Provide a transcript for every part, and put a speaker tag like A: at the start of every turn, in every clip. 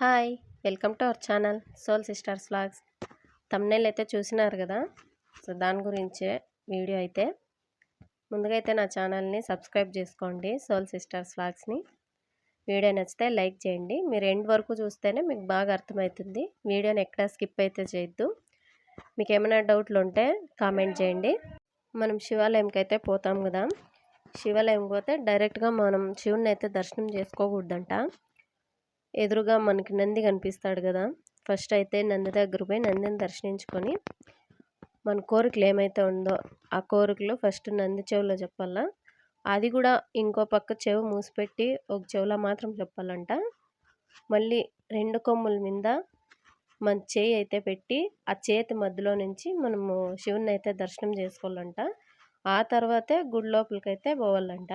A: Hi welcome to our channel soul sisters vlogs. Thumbnail అయితే చూసినారు కదా? సో దాని గురించే వీడియో అయితే. ముందుగా అయితే నా ఛానల్ని సబ్స్క్రైబ్ చేసుకోండి సోల్ సిస్టర్స్ వ్లాగ్స్ని. వీడియో నచ్చితే లైక్ చేయండి. మీరు ఎండ్ వరకు చూస్తేనే మీకు బాగా అర్థమవుతుంది. వీడియోని ఎక్కడ స్కిప్ అయితే చేయొద్దు. మీకు ఏమైనా డౌట్లు ఉంటే కామెంట్ చేయండి. మనం శివాలయంకి అయితే పోతాం కదా? శివాలయం పోతే డైరెక్ట్గా మనం శివుని అయితే దర్శనం చేసుకోకూడదంట. ఎదురుగా మనకి నంది కనిపిస్తాడు కదా. ఫస్ట్ అయితే నంది దగ్గర పోయి నందిని దర్శించుకొని మన కోరికలు ఏమైతే ఉందో ఆ కోరికలు ఫస్ట్ నంది చెవులో చెప్పాలా. అది కూడా ఇంకో పక్క చెవు మూసిపెట్టి ఒక చెవులో మాత్రం చెప్పాలంట. మళ్ళీ రెండు కొమ్ముల మీద మన చేయి అయితే పెట్టి ఆ చేతి మధ్యలో నుంచి మనము శివుని అయితే దర్శనం చేసుకోవాలంట. ఆ తర్వాతే గుడి లోపలికి అయితే పోవాలంట.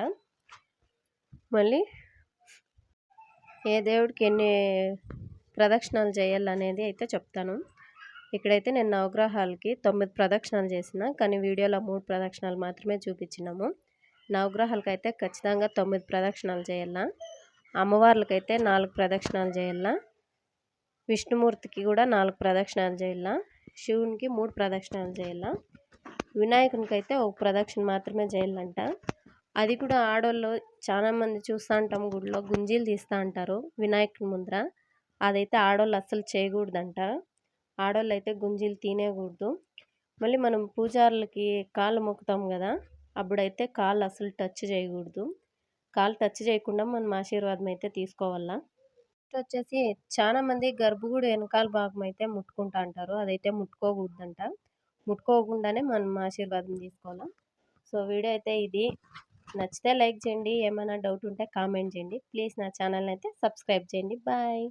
A: మళ్ళీ ఏ దేవుడికి ఎన్ని ప్రదక్షిణాలు చేయాలనేది అయితే చెప్తాను. ఇక్కడైతే నేను నవగ్రహాలకి తొమ్మిది ప్రదక్షిణాలు చేసిన కానీ వీడియోలో మూడు ప్రదక్షిణాలు మాత్రమే చూపించినాము. నవగ్రహాలకి అయితే ఖచ్చితంగా తొమ్మిది ప్రదక్షిణాలు చేయాలా? అమ్మవార్లకైతే నాలుగు ప్రదక్షిణాలు చేయాలా? విష్ణుమూర్తికి కూడా నాలుగు ప్రదక్షిణాలు చేయాలా? శివునికి మూడు ప్రదక్షిణాలు చేయాలా? వినాయకునికి అయితే ఒక ప్రదక్షిణ మాత్రమే చేయాలంట. అది కూడా ఆడోళ్ళు చాలామంది చూస్తూ ఉంటాం గుడిలో గుంజీలు తీస్తూ ఉంటారు వినాయకుని ముందర. అదైతే ఆడోళ్ళు అస్సలు చేయకూడదంట. ఆడోళ్ళు అయితే గుంజీలు తినేకూడదు. మళ్ళీ మనం పూజారులకి కాళ్ళు మొక్కుతాం కదా అప్పుడైతే కాళ్ళు అసలు టచ్ చేయకూడదు. కాళ్ళు టచ్ చేయకుండా మనం ఆశీర్వాదం అయితే తీసుకోవాలా? వచ్చేసి చాలామంది గర్భగుడి వెనకాల భాగం అయితే ముట్టుకుంటా అంటారు. అదైతే ముట్టుకోకూడదంట. ముట్టుకోకుండానే మనం ఆశీర్వాదం తీసుకోవాలా? సో వీడియో అయితే ఇది. నచ్చితే లైక్ చేయండి. ఏమైనా డౌట్ ఉంటే కామెంట్ చేయండి. ప్లీజ్ నా ఛానల్ని అయితే సబ్స్క్రైబ్ చేయండి. బాయ్.